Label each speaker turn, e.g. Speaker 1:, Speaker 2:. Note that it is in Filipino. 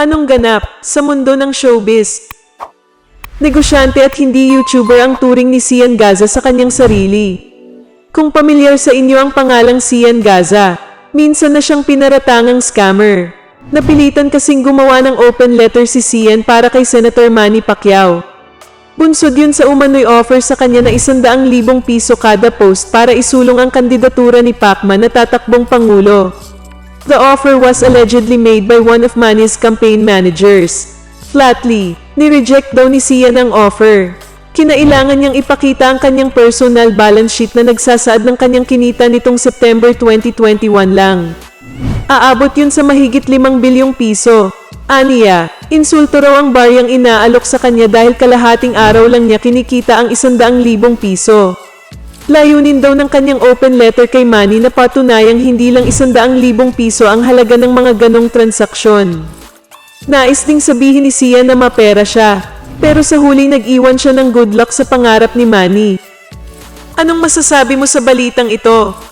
Speaker 1: Anong ganap sa mundo ng showbiz? Negosyante at hindi YouTuber ang turing ni Sian Gaza sa kanyang sarili. Kung pamilyar sa inyo ang pangalang Sian Gaza, minsan na siyang pinaratangang scammer. Napilitan kasing gumawa ng open letter si Sian para kay Senator Manny Pacquiao. Bunsod yun sa umano'y offer sa kanya na isandaang libong piso kada post para isulong ang kandidatura ni Pacman na tatakbong Pangulo. The offer was allegedly made by one of Manny's campaign managers. Flatly, ni-reject daw ni Sian ang offer. Kinailangan niyang ipakita ang kanyang personal balance sheet na nagsasaad ng kanyang kinita nitong September 2021 lang. Aabot yun sa mahigit 5 bilyong piso. Aniya, insulto raw ang baryang inaalok sa kanya dahil kalahating araw lang niya kinikita ang 100,000 piso. Layunin daw ng kanyang open letter kay Manny na patunayang hindi lang 100,000 piso ang halaga ng mga ganong transaksyon. Nais ding sabihin ni Sia na mapera siya, pero sa huli nag-iwan siya ng good luck sa pangarap ni Manny. Anong masasabi mo sa balitang ito?